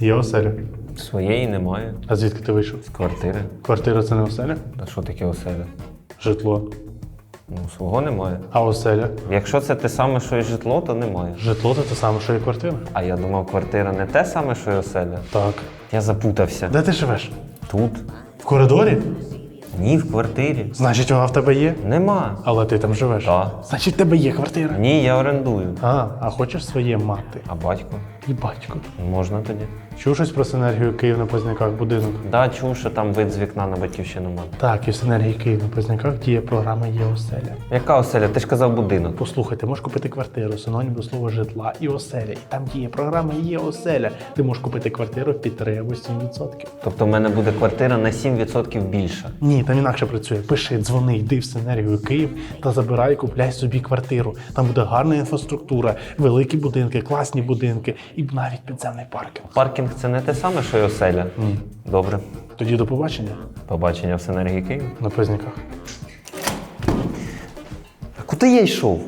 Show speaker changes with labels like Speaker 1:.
Speaker 1: Є оселя.
Speaker 2: Своєї немає.
Speaker 1: А звідки ти вийшов?
Speaker 2: З квартири.
Speaker 1: Квартира це не оселя?
Speaker 2: А що таке оселя?
Speaker 1: Житло.
Speaker 2: Ну, свого немає.
Speaker 1: А оселя?
Speaker 2: Якщо це те саме, що і житло, то немає.
Speaker 1: Житло це те саме, що і квартира.
Speaker 2: А я думав, квартира не те саме, що й оселя.
Speaker 1: Так.
Speaker 2: Я запутався.
Speaker 1: Де ти живеш?
Speaker 2: Тут?
Speaker 1: В коридорі?
Speaker 2: Ні, в квартирі.
Speaker 1: Значить, вона в тебе є.
Speaker 2: Нема.
Speaker 1: Але ти там живеш.
Speaker 2: Так.
Speaker 1: Значить, в тебе є квартира.
Speaker 2: Ні, я орендую.
Speaker 1: А, а хочеш своє мати
Speaker 2: А батько?
Speaker 1: і батько.
Speaker 2: Можна тоді?
Speaker 1: Чув щось про синергію Київ на Позняках будинок?
Speaker 2: Да, чув, що там вид з вікна на батьківщину мати.
Speaker 1: Так, і в синергії Київ на Позняках діє програма Є оселя.
Speaker 2: Яка оселя? Ти ж казав будинок.
Speaker 1: Послухай, ти можеш купити квартиру, синонім до слова житла і оселя. І там діє програма Є оселя. Ти можеш купити квартиру під 3 або 7%.
Speaker 2: Тобто в мене буде квартира на 7% більша.
Speaker 1: Ні, там інакше працює. Пиши, дзвони, йди в синергію Київ та забирай, купляй собі квартиру. Там буде гарна інфраструктура, великі будинки, класні будинки і навіть підземний паркінг.
Speaker 2: Паркінг це не те саме, що й оселя.
Speaker 1: Ні.
Speaker 2: Добре.
Speaker 1: Тоді до побачення
Speaker 2: Побачення в синергії Київ.
Speaker 1: на Позняках.
Speaker 2: А куди я йшов?